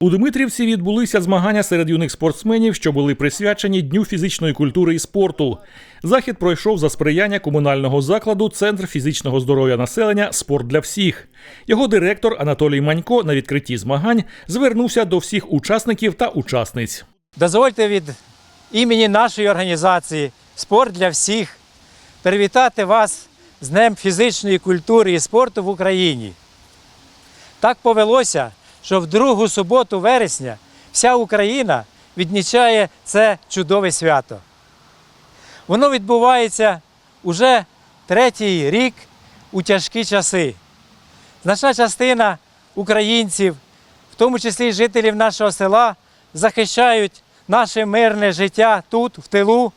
У Дмитрівці відбулися змагання серед юних спортсменів, що були присвячені Дню фізичної культури і спорту. Захід пройшов за сприяння комунального закладу Центр фізичного здоров'я населення Спорт для всіх. Його директор Анатолій Манько на відкритті змагань звернувся до всіх учасників та учасниць. Дозвольте від імені нашої організації Спорт для всіх привітати вас з Днем фізичної культури і спорту в Україні. Так повелося, що в другу суботу вересня вся Україна відмічає це чудове свято. Воно відбувається уже третій рік у тяжкі часи. Значна частина українців, в тому числі жителів нашого села, захищають наше мирне життя тут, в тилу.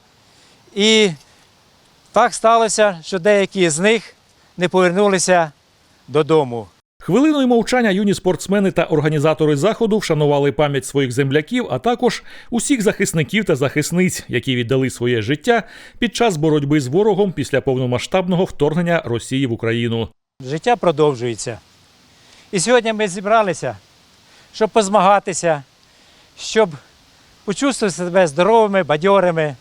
І так сталося, що деякі з них не повернулися додому. Хвилиною мовчання юні спортсмени та організатори заходу вшанували пам'ять своїх земляків, а також усіх захисників та захисниць, які віддали своє життя під час боротьби з ворогом після повномасштабного вторгнення Росії в Україну. Життя продовжується. І сьогодні ми зібралися, щоб позмагатися, щоб почувствувати себе здоровими, бадьорими.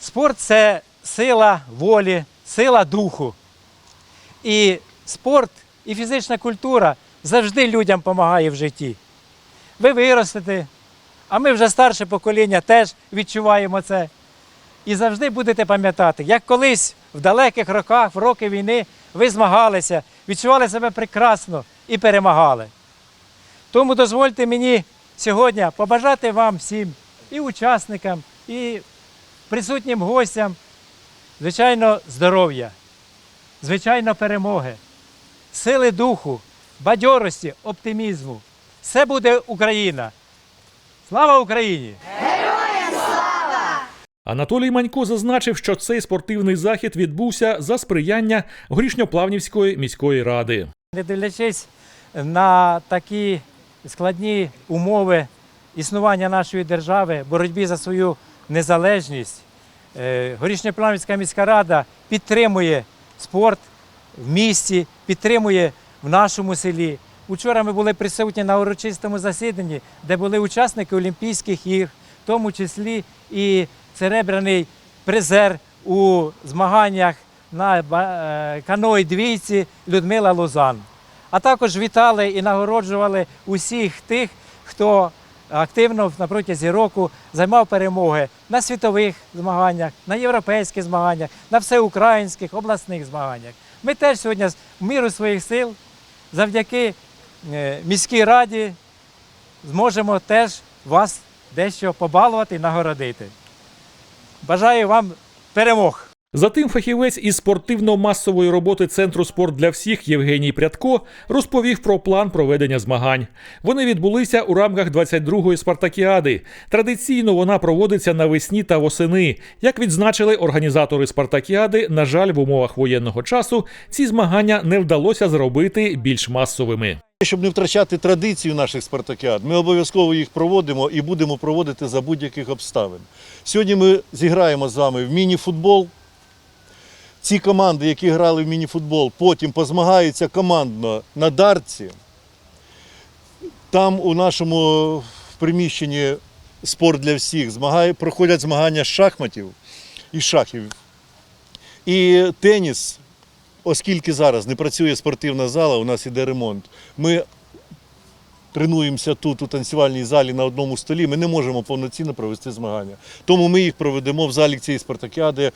Спорт це сила волі, сила духу. І спорт і фізична культура завжди людям допомагає в житті. Ви виростете, а ми вже старше покоління теж відчуваємо це. І завжди будете пам'ятати, як колись в далеких роках, в роки війни, ви змагалися, відчували себе прекрасно і перемагали. Тому дозвольте мені сьогодні побажати вам всім, і учасникам, і присутнім гостям, звичайно, здоров'я, звичайно, перемоги, сили духу, бадьорості, оптимізму. Все буде Україна. Слава Україні! Анатолій Манько зазначив, що цей спортивний захід відбувся за сприяння Горішньоплавнівської міської ради. Не дивлячись на такі складні умови існування нашої держави, боротьбі за свою незалежність, е, Горішньоплавницька міська рада підтримує спорт в місті, підтримує в нашому селі. Учора ми були присутні на урочистому засіданні, де були учасники Олімпійських ігр, в тому числі і серебряний призер у змаганнях на е, каної двійці Людмила Лозан. А також вітали і нагороджували усіх тих, хто активно протязі року займав перемоги на світових змаганнях, на європейських змаганнях, на всеукраїнських обласних змаганнях. Ми теж сьогодні в міру своїх сил, завдяки е, міській раді, зможемо теж вас дещо побалувати і нагородити. Бажаю вам перемог! Затим фахівець із спортивно-масової роботи Центру спорт для всіх Євгеній Прядко розповів про план проведення змагань. Вони відбулися у рамках 22-ї спартакіади. Традиційно вона проводиться навесні та восени. Як відзначили організатори спартакіади, на жаль, в умовах воєнного часу ці змагання не вдалося зробити більш масовими. Щоб не втрачати традицію наших спартакіад, ми обов'язково їх проводимо і будемо проводити за будь-яких обставин. Сьогодні ми зіграємо з вами в міні-футбол. Ці команди, які грали в міні-футбол, потім позмагаються командно на дартці. Там у нашому приміщенні спорт для всіх змагає, проходять змагання з шахматів і шахів. І теніс, оскільки зараз не працює спортивна зала, у нас іде ремонт. Ми тренуємося тут, у танцювальній залі на одному столі, ми не можемо повноцінно провести змагання. Тому ми їх проведемо в залі цієї спартакіади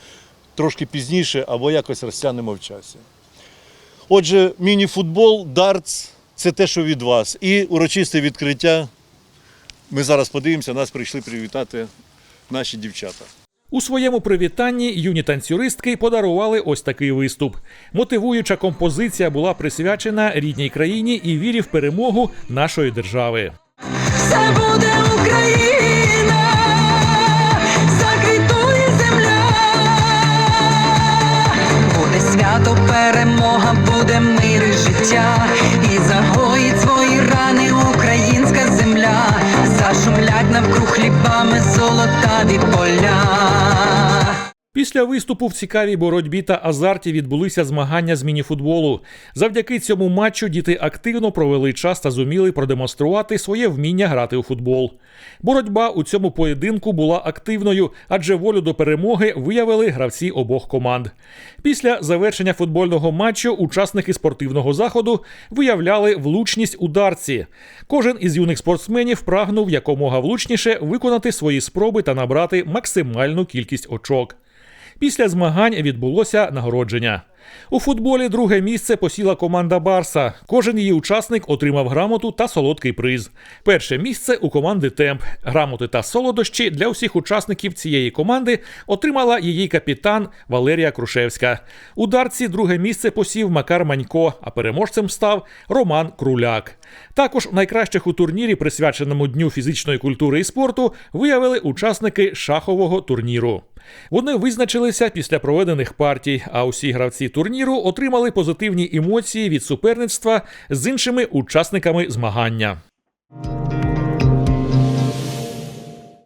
трошки пізніше або якось розтягнемо в часі. Отже, міні-футбол, дартс це те, що від вас. І урочисте відкриття. Ми зараз подивимося, нас прийшли привітати наші дівчата. У своєму привітанні юні танцюристки подарували ось такий виступ. Мотивуюча композиція була присвячена рідній країні і вірі в перемогу нашої держави. Після виступу в цікавій боротьбі та азарті відбулися змагання з мініфутболу. Завдяки цьому матчу діти активно провели час та зуміли продемонструвати своє вміння грати у футбол. Боротьба у цьому поєдинку була активною, адже волю до перемоги виявили гравці обох команд. Після завершення футбольного матчу учасники спортивного заходу виявляли влучність у дарці. Кожен із юних спортсменів прагнув якомога влучніше виконати свої спроби та набрати максимальну кількість очок. Після змагань відбулося нагородження. У футболі друге місце посіла команда Барса. Кожен її учасник отримав грамоту та солодкий приз. Перше місце у команди Темп. Грамоти та солодощі для усіх учасників цієї команди отримала її капітан Валерія Крушевська. У дарці друге місце посів Макар Манько, а переможцем став Роман Круляк. Також найкращих у турнірі, присвяченому Дню фізичної культури і спорту, виявили учасники шахового турніру. Вони визначилися після проведених партій, а усі гравці турніру отримали позитивні емоції від суперництва з іншими учасниками змагання.